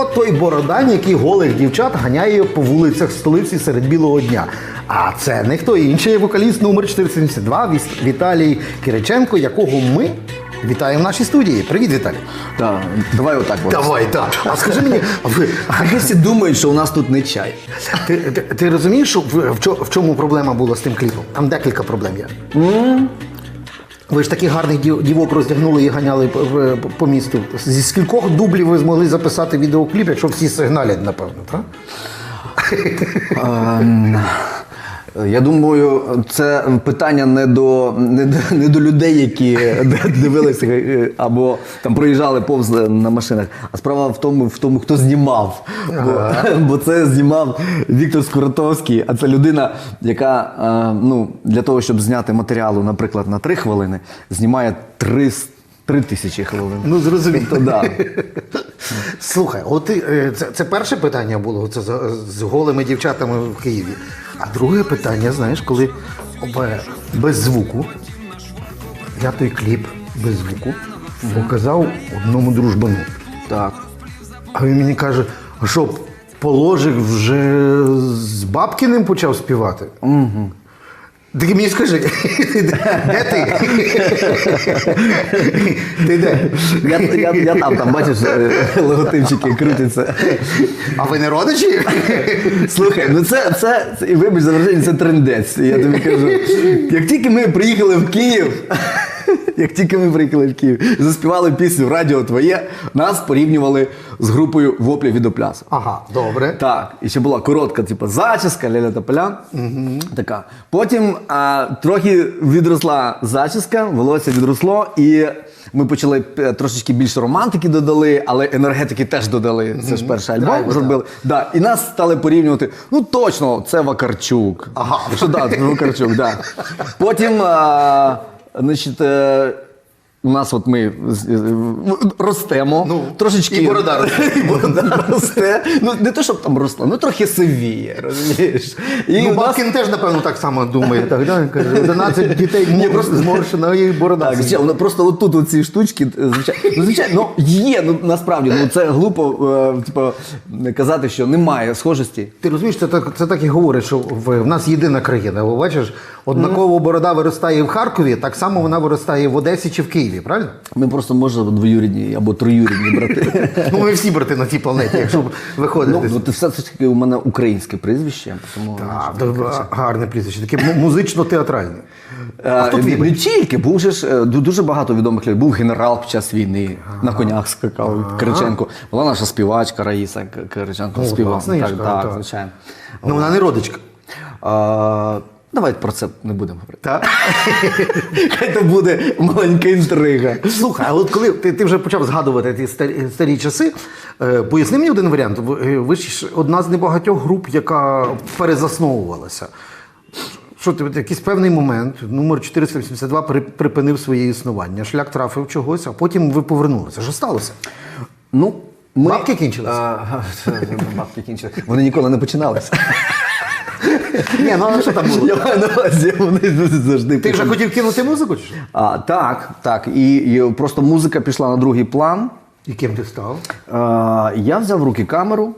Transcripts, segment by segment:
Хто той бородань, який голих дівчат ганяє по вулицях столиці серед білого дня? А це не хто інший, вокаліст номер 472 Віс- Віталій Кириченко, якого ми вітаємо в нашій студії. Привіт, Віталій. Так, давай отак. от. Давай, так. А скажи мені, а ви, А всі думають, що у нас тут не чай. ти, ти, ти розумієш, що в, в, чому проблема була з тим кліпом? Там декілька проблем є. Ви ж таких гарних дів- дівок роздягнули і ганяли по, місту. Зі скількох дублів ви змогли записати відеокліп, якщо всі сигналять, напевно, так? Я думаю, це питання не до, не до, не до людей, які дивилися е, або там проїжджали повз на машинах. А справа в тому, в тому хто знімав. Бо, бо це знімав Віктор Скуратовський, а це людина, яка е, ну, для того, щоб зняти матеріалу, наприклад, на три хвилини, знімає три, три тисячі хвилин. Ну, зрозуміло. Да. Слухай, от е, це, це перше питання було це з, з голими дівчатами в Києві. А друге питання, знаєш, коли без звуку, я той кліп без звуку показав одному дружбану. Так. А він мені каже, а що, положик вже з Бабкіним почав співати? Угу. Ти мені скажи, де ти? Ти де? Я, я, я там, там, бачиш, е, логотипчики крутяться. А ви не родичі? Слухай, ну це, це, це вибач за враження, це трендець. Я тобі кажу. Як тільки ми приїхали в Київ, як тільки ми приїхали в Київ заспівали пісню Радіо Твоє, нас порівнювали з групою Воплі від Оплясу. Ага, добре. Так, і ще була коротка, типу, зачіска, Ляля Тополян. Така. Потім а, трохи відросла зачіска, волосся відросло, і ми почали е, трошечки більше романтики додали, але енергетики теж додали. Це ж перший альбом Драйву, зробили. Да, і нас стали порівнювати. Ну точно, це Вакарчук. Ага. Що да, це Вакарчук, да. Потім, а, значить. У нас от ми ростемо, Ну, трошечки і борода росте. і борода росте. Ну не то, щоб там росла, ну трохи сивіє, розумієш? І Ну, у нас теж, напевно, так само думає. Так, да? Каже, 11 дітей мор- зморщена і борода. так, звичайно, воно просто отут оці штучки, е, звичайно, ну, звичайно, ну є, ну насправді, ну це глупо, е, типу, казати, що немає схожості. Ти розумієш, це так, це так і говорить, що в, в нас єдина країна. Бачиш, однаково борода виростає в Харкові, так само вона виростає в Одесі чи в Києві, правильно? Ми просто може двоюрідні або троюрідні брати. Ну, ми всі брати на цій планеті, якщо виходити. Ну, ну, все ж таки у мене українське прізвище, гарне прізвище, таке музично-театральне. Е, не, тільки, був же ж е, дуже багато відомих людей. Був генерал під час війни, на конях скакав Кириченко. Була наша співачка Раїса Кириченко співала. Так, звичайно. Ну, вона не родичка. А, давай про це не будемо говорити. Так? Хай то буде маленька інтрига. Слухай, а от коли ти, ти вже почав згадувати ті старі, старі часи, е, поясни мені один варіант. Ви, е, ж одна з небагатьох груп, яка перезасновувалася. Що ти, якийсь певний момент, номер 482 при, припинив своє існування, шлях трафив чогось, а потім ви повернулися. Що сталося? Ну, ми... Бабки кінчилися? Бабки кінчилися. Вони ніколи не починалися. Ні, ну а що там було? Я маю на увазі, вони завжди Ти вже хотів кинути музику? Чи що? А, так, так. І, і просто музика пішла на другий план. І ким ти став? Е, я взяв в руки камеру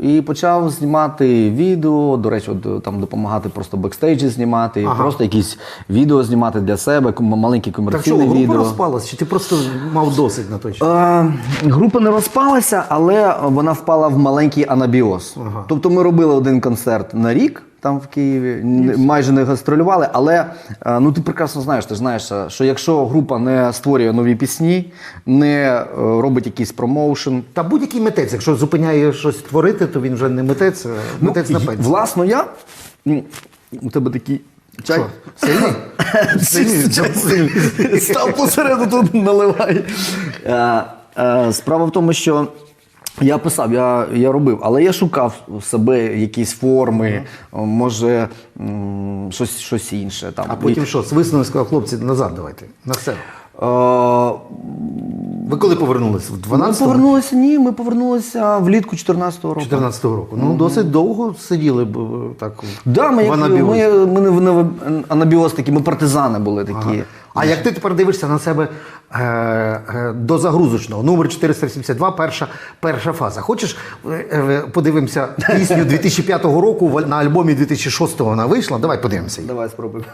і почав знімати відео. До речі, от, там допомагати просто бекстейджі знімати, Ага. просто якісь відео знімати для себе, маленькі Так що, комерційні група відео. розпалась, чи ти просто мав досить на той час? Е, група не розпалася, але вона впала в маленький анабіоз. Тобто ми робили один концерт на рік. Там в Києві майже не гастролювали, але е, ну ти прекрасно знаєш, ти ж знаєш, е, що якщо група не створює нові пісні, не е, робить якийсь промоушен, Та будь-який митець, якщо зупиняє щось творити, то він вже не митець, а митець на пенсії. Власно, я у тебе такий чай. Що, сильний? Сильний? Став посереду тут наливай. Справа в тому, що. Я писав, я, я робив, але я шукав в себе якісь форми, може м, щось, щось інше. Там. А потім що, свиснули, сказав, хлопці, назад давайте, на сцену. Е, Ви коли повернулися? В ми 12-му? повернулися, ні, ми повернулися влітку 14-го року. 14-го року. Ну, досить довго сиділи б е, так. Да, ми, в як, анабіозі. ми, ми не в не в анабіоз такі, ми партизани були такі. А як ти тепер дивишся на себе е, е, до загрузочного, номер 472, перша, перша фаза. Хочеш, е, е, подивимося пісню 2005 року на альбомі 2006 вона вийшла? Давай подивимося її. Давай спробуємо.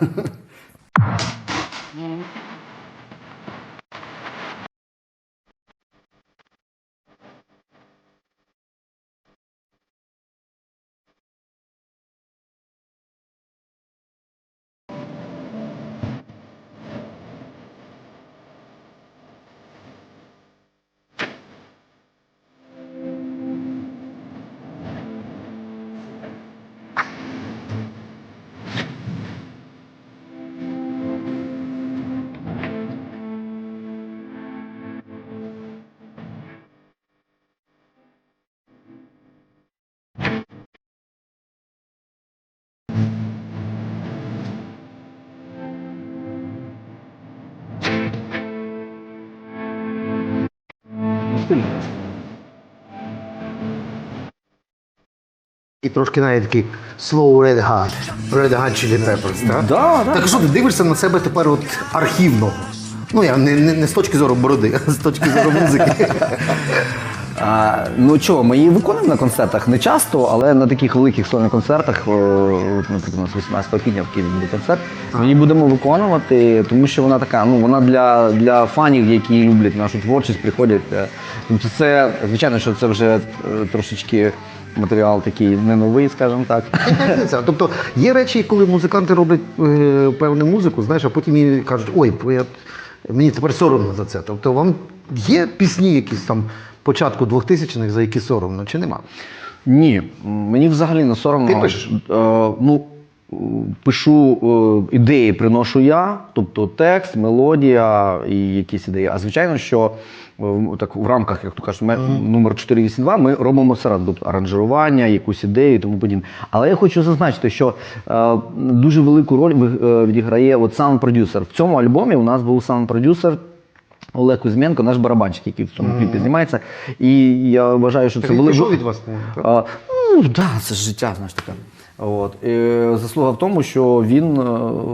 І трошки навіть такий slow red hot, red hot chili peppers, так? Да, да. Так що ти дивишся на себе тепер от архівного? Ну, я не, не, не з точки зору бороди, а з точки зору музики. А, ну чого, ми її виконуємо на концертах не часто, але на таких великих сольних концертах, от, наприклад, у нас 18 квітня в Києві буде концерт. Ми її будемо виконувати, тому що вона така, ну вона для, для фанів, які люблять нашу творчість, приходять. е, Тобто це, звичайно, що це вже е, трошечки матеріал такий не новий, скажімо так. Тобто є речі, коли музиканти роблять е, певну музику, знаєш, а потім їм кажуть, ой, я, мені тепер соромно за це. Тобто вам є пісні якісь там початку 2000-х, за які соромно, чи нема? Ні, мені взагалі не соромно. Ти пишеш? Е, ну, пишу е, ідеї, приношу я, тобто текст, мелодія і якісь ідеї. А звичайно, що е, так в рамках, як то кажуть, ме- номер 482 ми робимо разом, тобто аранжування, якусь ідею і тому подібне. Але я хочу зазначити, що е, дуже велику роль е, відіграє от саунд-продюсер. В цьому альбомі у нас був саунд-продюсер. Олег Кузьменко, наш барабанчик, який в цьому кліпі знімається. І я вважаю, що це були. від вас, А, ну, так, да, це ж життя, знаєш таке. От. І заслуга в тому, що він е,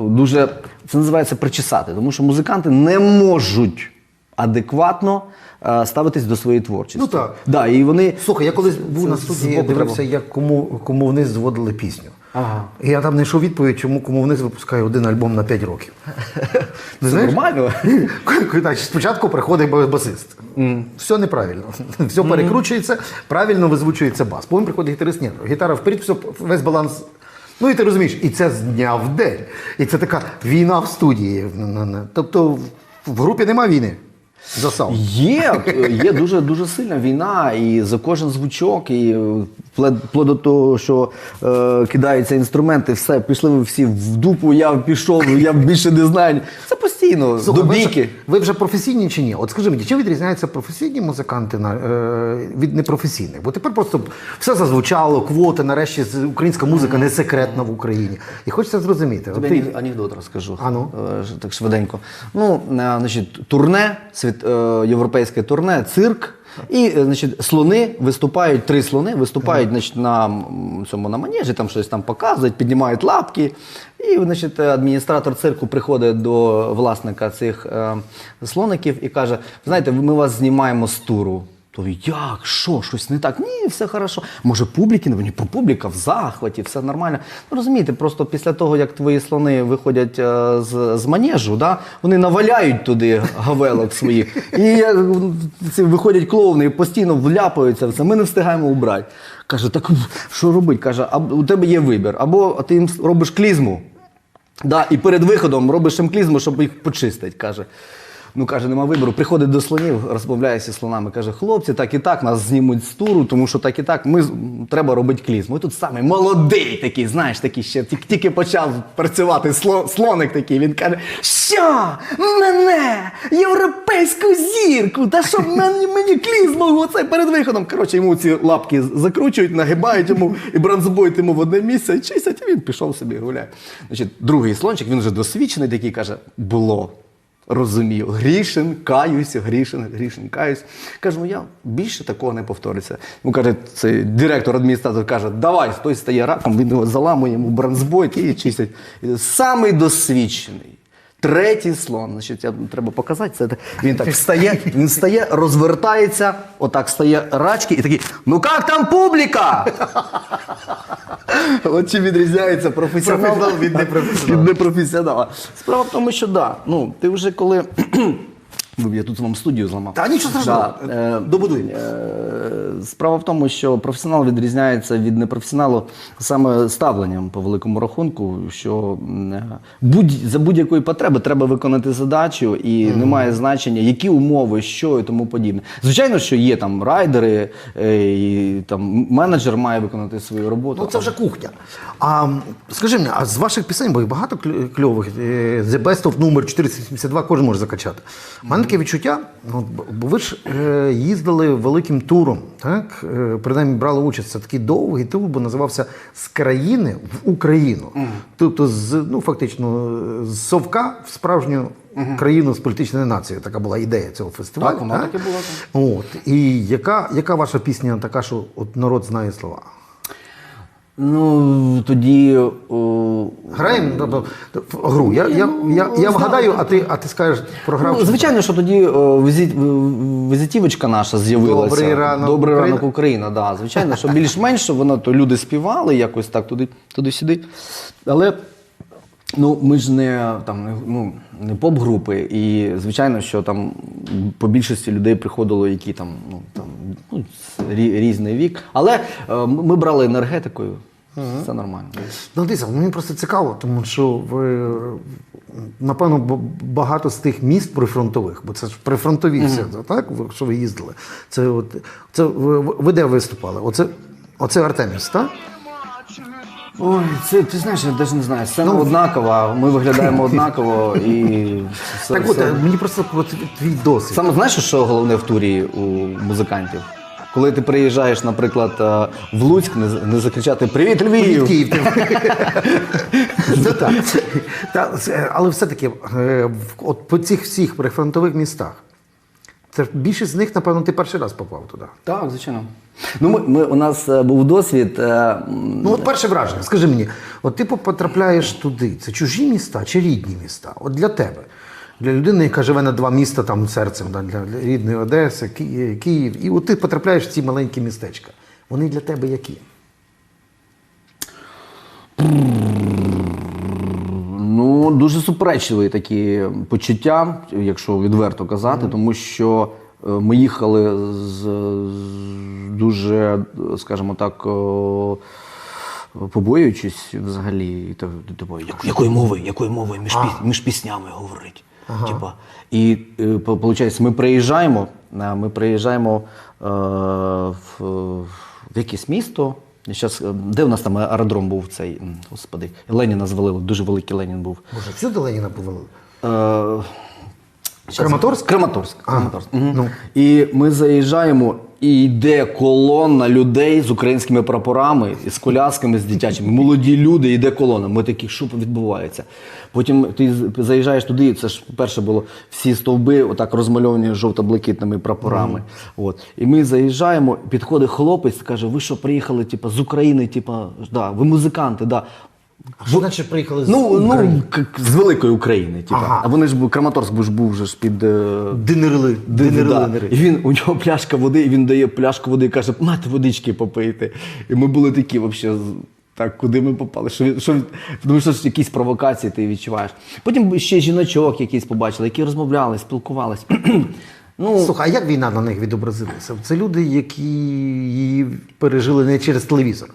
дуже це називається причесати, тому що музиканти не можуть адекватно е, ставитись до своєї творчості. Ну, так. Да, і вони Слухай, я колись був на студії, дивився, як кому, кому вниз зводили пісню. Ага. І я там знайшов відповідь, чому кому вниз випускає один альбом на 5 років. Не Це нормально. Спочатку приходить ба- басист. Все неправильно. Все перекручується, правильно визвучується бас. Потім приходить гітарист, ні, гітара вперед, все, весь баланс. Ну і ти розумієш, і це з дня в день. І це така війна в студії. Тобто в групі нема війни за саунд. Є, є дуже дуже сильна війна, і за кожен звучок, і вплоть до того, що е, кидаються інструменти, все, пішли ви всі в дупу, я пішов, я більше не знаю. Це постійно, Слухай, до ви вже- Ви вже професійні чи ні? От скажи мені, чим відрізняються професійні музиканти на, е, від непрофесійних? Бо тепер просто все зазвучало, квоти, нарешті українська музика не секретна в Україні. І хочеться зрозуміти. Тобі ти, анекдот розкажу. А ну. Е, Так швиденько. Ну, е, значить, турне, світ, європейське турне, цирк. І е, значить, слони виступають, три слони виступають значить, на цьому на манежі, там щось там показують, піднімають лапки. І значить, адміністратор цирку приходить до власника цих е, слоників і каже: знаєте, ми вас знімаємо з туру. То як, що, щось не так? Ні, все хорошо. Може, публіки не про публіка в захваті, все нормально. Ну розумієте, просто після того, як твої слони виходять е, з, з манежу, да, вони наваляють туди гавелок своїх. І е, ці виходять клоуни і постійно вляпаються в це. Ми не встигаємо убрати. Каже, так що робить? Каже, а у тебе є вибір. Або ти їм робиш клізму. Да, і перед виходом робиш їм клізму, щоб їх почистити. Каже. Ну, каже, нема вибору. Приходить до слонів, розмовляє зі слонами. Каже, хлопці, так і так нас знімуть з туру, тому що так і так ми треба робити клізму. І тут саме молодий такий, знаєш, такий ще тільки, почав працювати сло, слоник такий. Він каже: Що? Мене? Європейську зірку! Та що мені, мені клізму оце перед виходом. Коротше, йому ці лапки закручують, нагибають йому і бронзбоють йому в одне місце, чистять, і він пішов собі гуляє. Значить, другий слончик, він вже досвідчений, такий каже: було. Розумію, грішин, каюсь, грішин, грішин, каюсь. Кажу, ну я більше такого не повториться. Йому каже, цей директор адміністратор каже, давай, той стає раком, він його заламує, йому бронзбой і чистять. Самий досвідчений, Третій слон, значить, я, треба показати. Це він так встає, він встає, розвертається, отак стає рачки і такий: ну як там публіка? От чим відрізняється професіонал від непрофесіонала. Від непрофесіонала. Справа в тому, що да, ну, ти вже коли. Я тут вам студію зламав. Та нічого страшного. Да, е, Добудуй. Е, Справа в тому, що професіонал відрізняється від непрофесіоналу саме ставленням по великому рахунку, що е, будь, за будь-якої потреби треба виконати задачу, і немає значення, які умови, що і тому подібне. Звичайно, що є там райдери, і там менеджер має виконати свою роботу. Ну, це вже кухня. А скажи мені, а з ваших пісень, бо їх багато кльових, The Best of номер 472 кожен може закачати. У мене таке відчуття, ну, бо- ви ж е, їздили великим туром, так? Е, принаймні брали участь. Це такий довгий тур, бо називався З країни в Україну. Тобто, з, ну, фактично, з совка в справжню країну з політичною нацією. Така була ідея цього фестивалю. Так, воно так і було, От. І яка, яка ваша пісня така, що от народ знає слова? Ну тоді о, Граємо тобто, гру. Я, я, я, я вгадаю, а ти, а ти скажеш програв. Ну, звичайно, що тоді о, візит, візитівочка наша з'явилася. Добрий ранок, Добрий Україна. ранок Україна. Да. Звичайно, що більш-менш що воно то люди співали якось так туди, туди-сюди. Але ну, ми ж не там не, ну, не поп-групи. І звичайно, що там по більшості людей приходило, які там, ну, там ну, різний вік. Але е, ми брали енергетикою. Все нормально. Ну, дивіться, мені просто цікаво, тому що ви, напевно, багато з тих міст прифронтових, бо це ж прифронтові всі, так? Що ви їздили. Це, от, це ви, ви де виступали? Оце, оце Артеміс, так? Ой, це ти знаєш, я навіть не знаю. Сцена однакова, ми виглядаємо однаково і все. Так от, все. мені просто от твій досвід. Саме знаєш, що головне в турі у музикантів? Коли ти приїжджаєш, наприклад, е, в Луцьк, не, не закричати Привіт, Львів! Київ. Та, це- Але все-таки, е, от по цих всіх прифронтових містах, це більшість з них, напевно, ти перший раз попав туди. Так, звичайно. Ну, ми, ми, у нас е, був досвід. е, Ну, от перше враження, скажи мені, от ти потрапляєш туди, це чужі міста чи рідні міста? От для тебе, для людини, яка живе на два міста там серцем, да, для для рідної Одеси, Ки- Київ, і от ти потрапляєш в ці маленькі містечка. Вони для тебе які? Ну, дуже суперечливі такі почуття, якщо відверто казати, тому що е, ми їхали з, з дуже, скажімо так, побоюючись взагалі. І так, типу, «Як- якою мовою, якою мовою між, між піснями говорить. Типа, і виходить, ми приїжджаємо, е, ми приїжджаємо е, в, в якесь місто. Щас, е, де в нас там аеродром був цей, господи, Леніна звалили, дуже великий Ленін був. Боже, всюди Леніна повели? Е, щас- Краматорськ? Краматорськ. А, Краматорськ. Мгм. ну. І ми заїжджаємо, і йде колона людей з українськими прапорами, з колясками, з дитячими. Молоді люди, йде колона. Ми такі, що відбувається. Потім ти заїжджаєш туди, це ж перше було всі стовби, отак розмальовані жовто-блакитними прапорами. От. І ми заїжджаємо, підходить хлопець, каже: ви що приїхали типу, з України, типу, да, ви музиканти, да. А що значить приїхали з Ну, України? ну к- к- з великої України, типу. Ага. А вони ж був Краматорськ був ж був же ж під. е, Динерли. Динерли. да. І він у нього пляшка води, і він дає пляшку води і каже, мати водички попийте. І ми були такі, взагалі, так, куди ми попали? Що, він- що, він- тому що ж якісь провокації ти відчуваєш. Потім ще жіночок якісь побачили, які розмовляли, спілкувались. ну, Слухай, а як війна на них відобразилася? Це люди, які її пережили не через телевізор.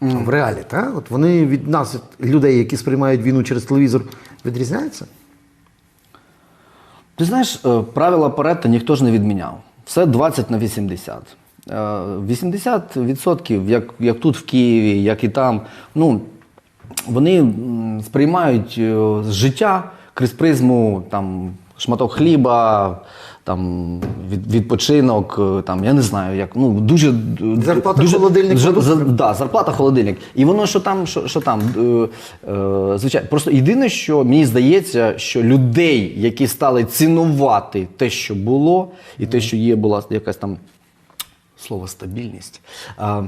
А В реалі, так? От вони від нас, людей, які сприймають війну через телевізор, відрізняються? Ти знаєш, е, правила Паретта ніхто ж не відміняв. Все 20 на 80. Е, 80%, як, як тут в Києві, як і там, ну, вони сприймають е, життя крізь призму там, шматок хліба, там, від, відпочинок, е, там, я не знаю, як, ну, дуже... Зарплата, дуже, холодильник, продукти. за- да, зарплата, холодильник. І воно що там, що, що там. Е, е, звичайно, просто єдине, що мені здається, що людей, які стали цінувати те, що було, і те, що є, була якась там слово стабільність. А,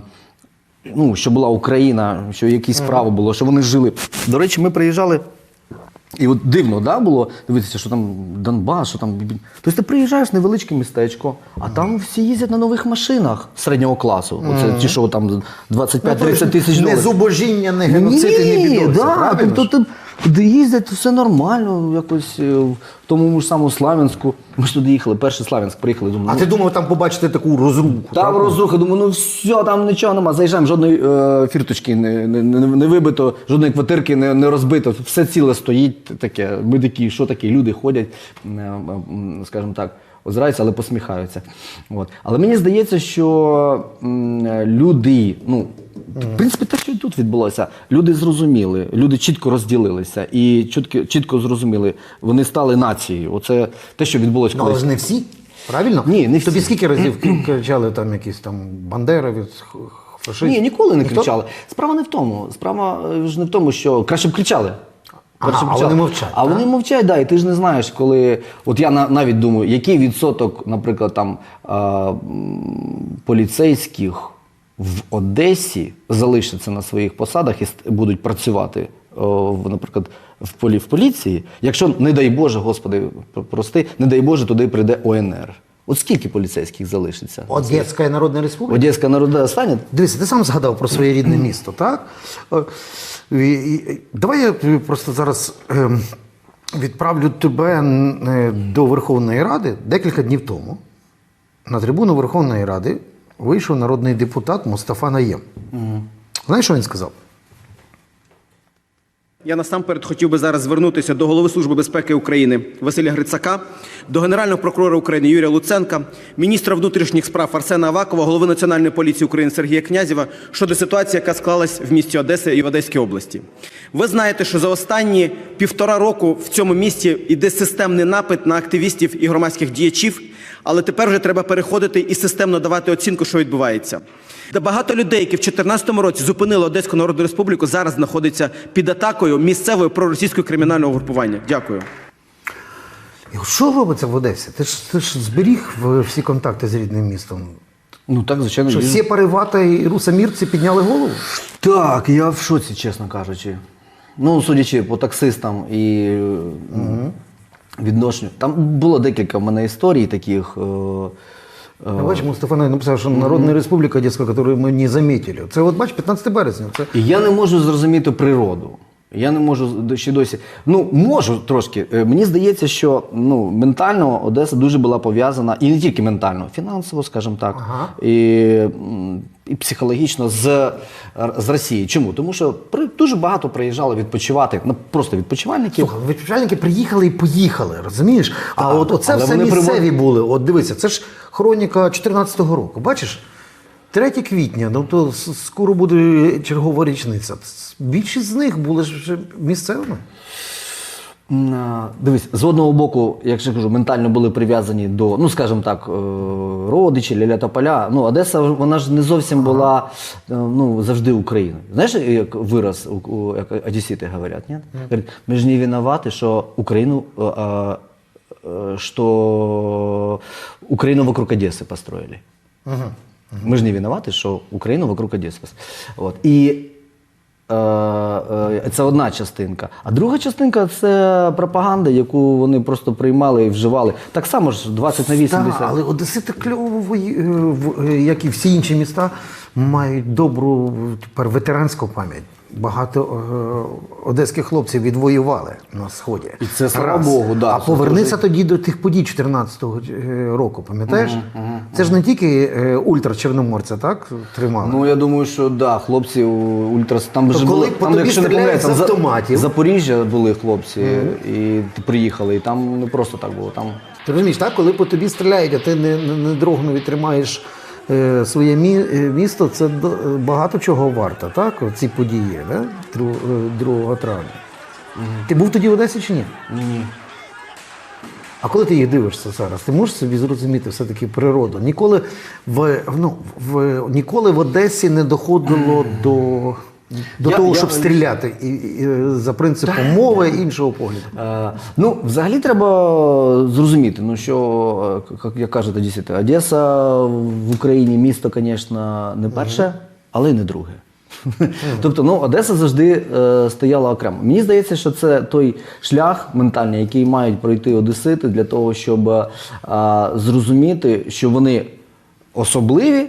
ну, що була Україна, що якісь право було, що вони жили. До речі, ми приїжджали І от дивно да, було дивитися, що там Донбас, що там. Тобто ти приїжджаєш в невеличке містечко, а там всі їздять на нових машинах середнього класу. Оце ті, що там 25-30 тисяч Не зубожіння, не геноцид і не Ні, да, тобто ти туди їздять, все нормально, якось е, в тому ж самому Славянську. Ми ж туди їхали, перший Славянськ приїхали. Думаю, А ну, ти думав там побачити таку розруху? там так? розруха, думаю, ну все, там нічого нема. Заїжджаємо, жодної е, фірточки не, не, не, не вибито, жодної квартирки не, не розбито. Все ціле стоїть таке. Ми такі, що такі, люди ходять, е, скажімо так, озираються, але посміхаються. От. Але мені здається, що м, люди, ну. В принципі, те, що і тут відбулося, люди зрозуміли, люди чітко розділилися і чітко, чітко зрозуміли, вони стали нацією. Оце те, що відбулося Ну, але ж не всі, правильно? Ні, не всі. Тобі скільки разів кричали там якісь там бандери від х- Ні, ніколи не кричали. Справа не в тому. Справа е, ж не в тому, що краще б кричали. Ага, а вони мовчать, А так? вони мовчать, да, і ти ж не знаєш, коли. От я навіть думаю, який відсоток, наприклад, там а, поліцейських в Одесі залишаться на своїх посадах і будуть працювати, наприклад, в полі в поліції, якщо, не дай Боже, Господи, прости, не дай Боже, туди прийде ОНР. От скільки поліцейських залишиться? Одеська Народна Республіка? Одеська народна стане? Дивися, ти сам згадав про своє рідне місто, так? Давай я просто зараз ем, відправлю тебе е, до Верховної Ради декілька днів тому. На трибуну Верховної Ради вийшов народний депутат Мустафа Наєм. Знаєш, що він сказав? Я насамперед хотів би зараз звернутися до голови Служби безпеки України Василя Грицака, до Генерального прокурора України Юрія Луценка, міністра внутрішніх справ Арсена Авакова, голови Національної поліції України Сергія Князєва щодо ситуації, яка склалась в місті Одеса і в Одеській області. Ви знаєте, що за останні півтора року в цьому місті йде системний напит на активістів і громадських діячів, але тепер вже треба переходити і системно давати оцінку, що відбувається. Багато людей, які в 2014 році зупинили Одеську Народну Республіку, зараз знаходяться під атакою місцевої проросійського кримінального групування. Дякую. Що робиться в Одесі? Ти ж, ти ж зберіг всі контакти з рідним містом. Ну так, звичайно. Що всі Паривата і русамірці підняли голову? Так, я в шоці, чесно кажучи. Ну, судячи по таксистам і е, відношенню. Там було декілька в мене історій таких. е, е, Ну, Бач, Мустафа написав, що Народна Республіка яку ми не замітили. Це от бач, 15 березня. Це І я не можу зрозуміти природу. Я не можу ще досі. Ну, можу трошки. Е, Мені здається, що ну, ментально Одеса дуже була пов'язана, і не тільки ментально, фінансово, скажімо так, Ага. і, і психологічно з, з Росії. Чому? Тому що при, дуже багато приїжджало відпочивати, ну, просто відпочивальників. Слухай, відповідальники приїхали і поїхали, розумієш? А Так, от оце все місцеві привод- були. От дивися, це ж хроніка 14-го року. Бачиш? 3 квітня, ну то скоро буде чергова річниця. Більшість з них були ж вже місцевими. Дивись, з одного боку, як я кажу, ментально були прив'язані до, ну скажімо так, е, родичі, ляля та поля. Ну, Одеса, вона ж не зовсім була е, ну, завжди Україною. Знаєш, як вираз, як одесіти говорять, ні? Говорять, ми ж не винуваті, що Україну, е, е, е, що Україну вокруг Одеси построили. Мы же не виноваты, що Україна вокруг Одеси. От. І е, е, це одна частинка. А друга частинка це пропаганда, яку вони просто приймали і вживали. Так само ж 20 на 80. Так, але Одесити кльово, вої- е, в- е, як і всі інші міста, мають добру тепер ветеранську пам'ять. Багато е, одеських хлопців відвоювали на сході. І це, слава Богу, да, А повернися дуже- тоді до тих подій 14-го е, року, пам'ятаєш? Це ж не тільки е, ультра Чорноморця, так тримали. Ну я думаю, що да, хлопці у- ультрас там То же коли були, по там, тобі якщо не з там автоматів. Запоріжжя були хлопці і приїхали, і там не просто так було. Там Ти розумієш, так, коли по тобі стріляють, а ти не, не, не дрогнув і тримаєш своє е, місто, це е, багато чого варто, так? Ці події, да? 2, 2 травня. Ти був тоді в Одесі чи ні? ні. А коли ти їх дивишся зараз, ти можеш собі зрозуміти все-таки природу. Ніколи в, ну, в, ніколи в Одесі не доходило до, до Я- того, я- щоб стріляти і, і, за принципом мови і іншого погляду. Е, ну, взагалі треба зрозуміти, ну що, е, як, як кажуть одесити, Одеса в Україні місто, звісно, не перше, але й не друге. Тобто, ну, Одеса завжди е, стояла окремо. Мені здається, що це той шлях ментальний, який мають пройти одесити для того, щоб е, зрозуміти, що вони особливі,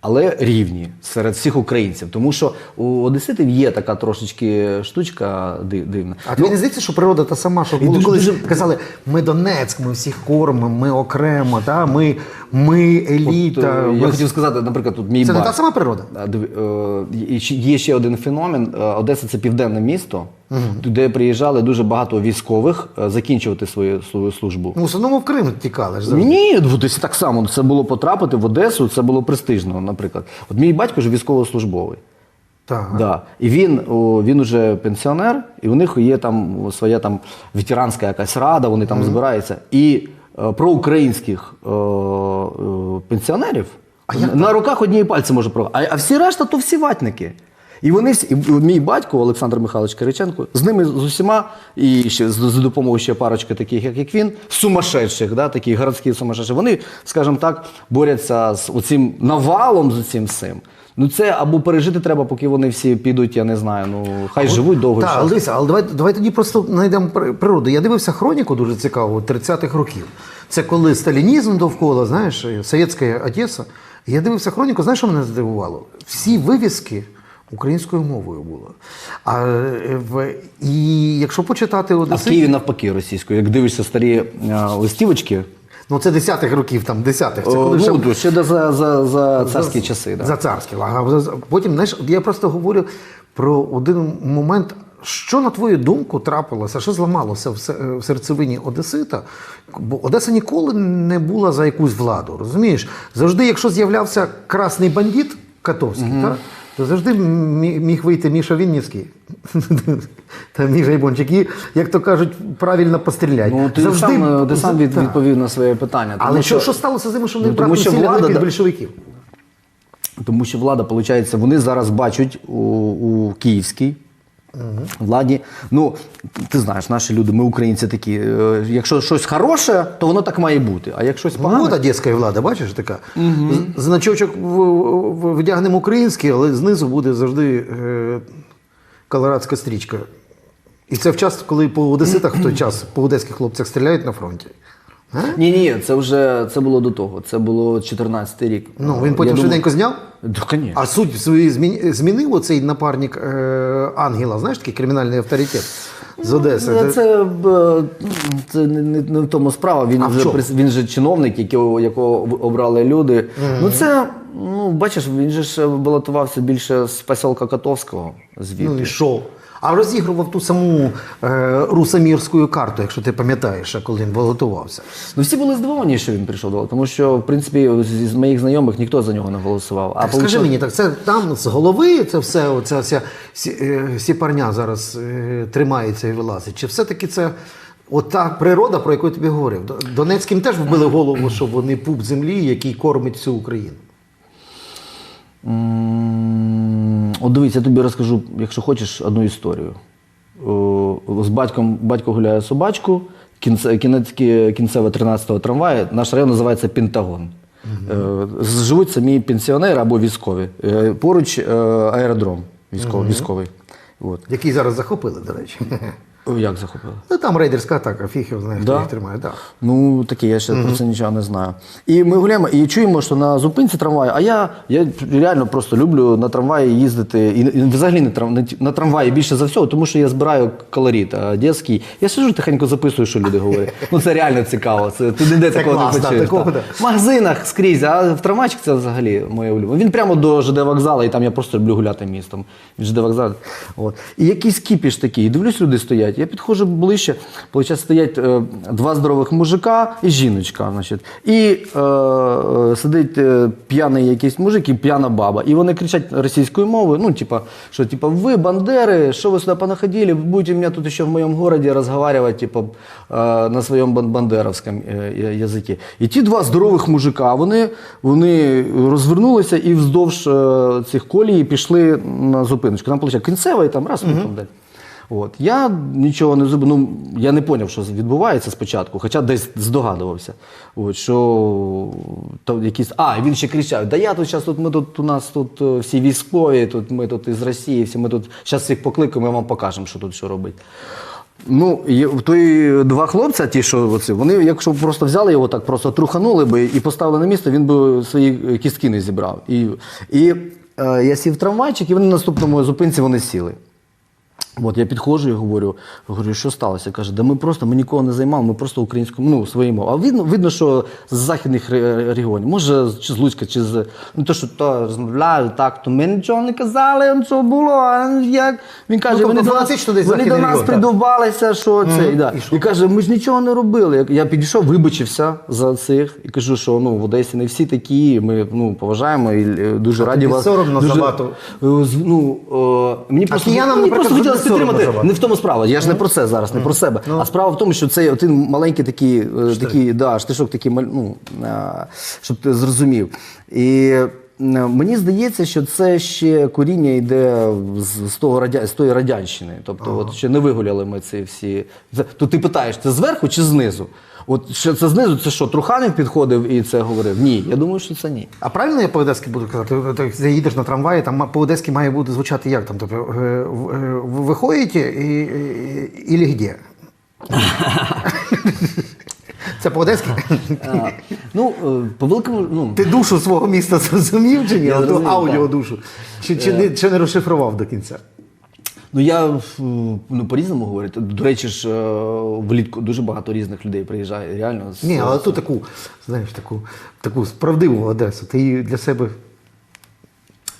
але рівні серед всіх українців. Тому що у одеситів є така трошечки штучка дивна. А тобі не здається, що природа та сама, що було дуже- дуже- казали, ми Донецьк, ми всіх кормимо, ми окремо, та? ми, ми еліта. От, е, ми- я хотів сказати, наприклад, тут мій Це не та сама природа? Е, Є ще один феномен. Е, Одеса це південне місто, туди приїжджали дуже багато військових е, закінчувати свою, свою службу. Ну, в основному в Крим тікали ж завжди. Ні, в Одесі так само. Це було потрапити в Одесу, це було престижно, наприклад. От мій батько ж військовослужбовий. Так. Да. І він, о, він уже пенсіонер, і у них є там своя там ветеранська якась рада, вони там збираються. І е, про українських е, е, пенсіонерів на руках однієї пальці може про. А, а всі решта то всі ватники. І вони всі, і мій батько Олександр Михайлович Кириченко, з ними з усіма, і ще з, за допомогою ще парочки таких, як, як він, сумасшедших, да, такі городські сумасшедші, вони, скажімо так, борються з оцим навалом з цим всім. Ну це або пережити треба, поки вони всі підуть, я не знаю. Ну хай живуть довго Так, але дивися, але давай, давай тоді просто знайдемо при- природу. Я дивився хроніку дуже цікаву 30-х років. Це коли сталінізм довкола, знаєш, совєтська Одеса. Я дивився хроніку, знаєш, що мене здивувало? Всі вивіски українською мовою були. А, е, в, і якщо почитати А в Києві навпаки російською. Як дивишся старі е, листівочки, ну це 10-х років, там 10-х. Це коли ще- ну, то ще за, за, за царські часи. Да. За царські. А потім, знаєш, я просто говорю про один момент. Що, на твою думку, трапилося, що зламалося в серцевині Одесита? Бо Одеса ніколи не була за якусь владу, розумієш? Завжди, якщо з'являвся красний бандит Катовський, та, то завжди міг вийти Міша Вінницький та Міша Ібончик, і, як то кажуть, правильно постріляти. Ну, ти завжди, сам, ти сам від, відповів на своє питання. Але що, що сталося з ними, що вони Ну, тому сіли влада під більшовиків? Тому що влада, виходить, вони зараз бачать у, у київській владі. Ну, ти знаєш, наші люди, ми українці такі. е, Якщо щось хороше, то воно так має бути. А як щось Ну, погане. от одеська влада, бачиш, така. Значочок вдягнемо український, але знизу буде завжди е, колорадська стрічка. І це в час, коли по одеситах в той час по одеських хлопцях стріляють на фронті. А? Ні, ні, це вже це було до того. Це було 14 рік. Ну, він потім думаю- швиденько зняв. Да, конечно. А суть свою змін- змінив оцей напарник е, Ангела, знаєш, такий кримінальний авторитет з Одеси. Це, Це- це, це не, не, не в тому справа. Він А вже прис- він же чиновник, якого, якого обрали люди. Ну це ну бачиш, він же ж балотувався більше з поселка Котовського звідти. Ну і що? А розігрував ту саму е, русамірську карту, якщо ти пам'ятаєш, коли він балотувався. Ну всі були здивовані, що він прийшов до тому що в принципі з, моїх знайомих ніхто за нього не голосував. А Так скажи мені, так це там з голови це все, оця вся е, сіпарня зараз е, тримається і вилазить? Чи все-таки це от та природа, про яку я тобі говорив? Донецьким теж вбили голову, що вони пуп землі, який кормить всю Україну. От дивись, я тобі розкажу, якщо хочеш, одну історію. О, З батьком батько гуляє собачку, кінце, кінець, кінцеве 13-го трамвая. Наш район називається Пентагон. Е, Живуть самі пенсіонери або військові. Е, Поруч е, аеродром військовий. військовий. От. Який зараз захопили, до речі. О, Як захопили? Ну там рейдерська атака, фіг його знає, хто Да? їх тримає. Да. Ну, таке, я ще про це нічого не знаю. І ми гуляємо і чуємо, що на зупинці трамваю, а я, я реально просто люблю на трамваї їздити. І, і взагалі на, трам, на, ті- на трамваї більше за всього, тому що я збираю колорит а, одеський. Я сижу тихенько записую, що люди говорять. Ну це реально цікаво. Це, ти ніде Це такого клас, не да, почуєш. такого, так. да. В магазинах скрізь, а в трамвайчик це взагалі моє улюблене. Він прямо до ЖД вокзалу, і там я просто люблю гуляти містом. Від ЖД вокзалу. От. І якийсь кіпіш такий. І дивлюсь, люди стоять. Я підходжу ближче, Получається, стоять е, два здорових мужика і жіночка. Значить. І е, е, сидить е, п'яний якийсь мужик і п'яна баба. І вони кричать російською мовою, ну, типа, що типа, ви бандери, що ви сюди понаходили, ви будете мене тут ще в моєму городі розговаривати, типа, е, на своєму бан- бандеровському е, язикі. І ті два здорових мужика, вони, вони розвернулися і вздовж е, цих колій пішли на зупиночку. Там, виходить, кінцева і там раз, ну, там далі. От. Я нічого не зробив. Ну, я не зрозумів, що відбувається спочатку, хоча десь здогадувався. От, що то якісь. А, він ще кричав: Да я тут зараз тут ми тут у нас тут е, всі військові, тут ми тут із Росії, всі ми тут зараз всіх покликаємо, ми вам покажемо, що тут що робити. Ну, той два хлопця, ті, що оці, вони, якщо б просто взяли його так, просто труханули би і поставили на місце, він би свої кістки не зібрав. І, і е, я сів в трамвайчик, і вони на наступному зупинці вони сіли. От я підходжу і говорю, говорю, що сталося? Каже, да ми просто ми нікого не займали, ми просто українською, ну, своєю мовою. А видно, видно, що з західних регіонів, може, чи з Луцька, чи з ну то, що то розмовляють так, то ми нічого не казали, що було. А як він каже, Ну, тобто вони, до нас, вони до нас придовбалися, що це. і, да. і що? і каже, ми ж нічого не робили. Я, підійшов, вибачився за цих і кажу, що ну в Одесі не всі такі. Ми ну поважаємо і е, дуже раді тобі вас. соромно дуже, за бату? е, Ну е, мені просто киянам, мені просто хотілося підтримати. Не в тому справа. Я ж не про це зараз, не про себе. А справа в тому, що це один маленький такий, е, такий да, штишок, такий ну, е, щоб ти зрозумів. І мені здається, що це ще коріння йде з, з того радя... з тої радянщини. Тобто, от ще не вигуляли ми ці всі. То ти питаєш, це зверху чи знизу? От що це знизу, це що, Труханів підходив і це говорив? Ні, я думаю, що це ні. А правильно я по-одеськи буду казати? Ти ти їдеш на трамваї, там по-одеськи має бути звучати як там? Тобто, е, в- е, ви ходите і, і, і де? Це по-одеськи? Ну, е, по великому, ну, Ти душу свого міста зрозумів чи ні? Аудіодушу. Чи, чи, не, чи не розшифрував до кінця? Ну я ну, по-різному говорю. До речі ж, е, влітку дуже багато різних людей приїжджає. Реально з Ні, але ту таку, знаєш, таку, таку справдиву Одесу. Ти її для себе.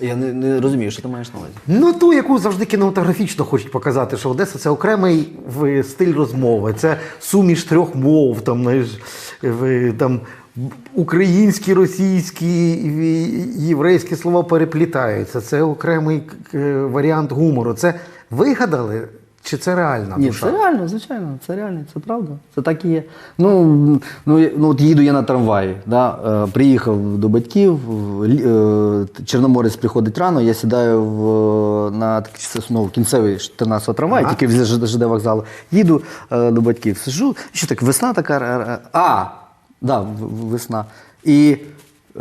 я не, не розумію, що ти маєш на увазі. Ну, ту, яку завжди кінематографічно хочуть показати, що Одеса це окремий стиль розмови, це суміш трьох мов, там, знаєш, там, українські, російські, і єврейські слова переплітаються. Це окремий варіант гумору. Це вигадали чи це реальна Ні, душа? це реально, звичайно, це реально, це правда. Це так і є. Ну, ну, ну от їду я на трамваї. Да? Е, приїхав до батьків, лі- е, Чорноморець приходить рано, я сідаю в, на такий ну, кінцевий 14 трамвай, Ага. тільки з ЖД ЖД вокзалу. Їду е, до батьків, сижу, що так, весна така. е, е, А, да, в- в- весна. І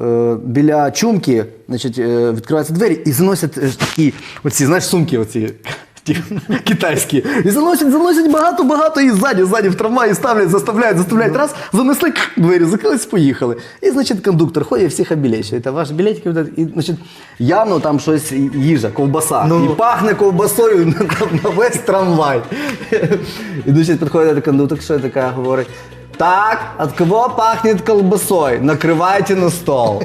е, біля чумки значить, е, відкриваються двері і заносять е, такі оці, знаєш, сумки оці. Ті Китайські. І заносять, заносять багато-багато і ззаді, ззаді в трамваї ставлять, заставляють, заставляють. Раз, занесли двері, закрились, поїхали. І, значить, кондуктор ходить, всіх обілечує. Та ваш білетики, видать. і, значить, явно там щось їжа, ковбаса. Ну. І пахне ковбасою на, на весь трамвай. І, значить, підходить кондуктор, що така говорить. Так, от кого пахнет колбасой? Накривайте на стол.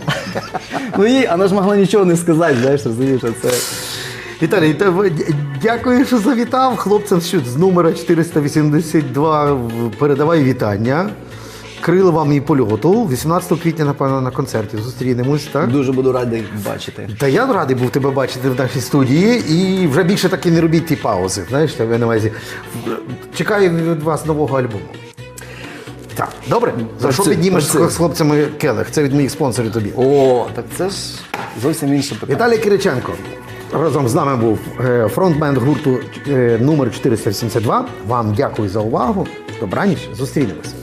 Ну і вона ж могла нічого не сказати, знаєш, розумієш, це. Віталій, та дякую, що завітав. Хлопцям що з номера 482 передавай вітання. Крил вам і польоту. 18 квітня, напевно, на концерті зустрінемось, так? Дуже буду радий бачити. Та я радий був тебе бачити в нашій студії і вже більше таки не робіть ті паузи. Знаєш, я на увазі. Чекаю від вас нового альбому. Так, добре. За що піднімеш з хлопцями келих? Це від моїх спонсорів тобі. О, так це ж зовсім інше питання. Віталій Кириченко разом з нами був е, фронтмен гурту е, номер 472. Вам дякую за увагу. Добраніч, зустрінемось.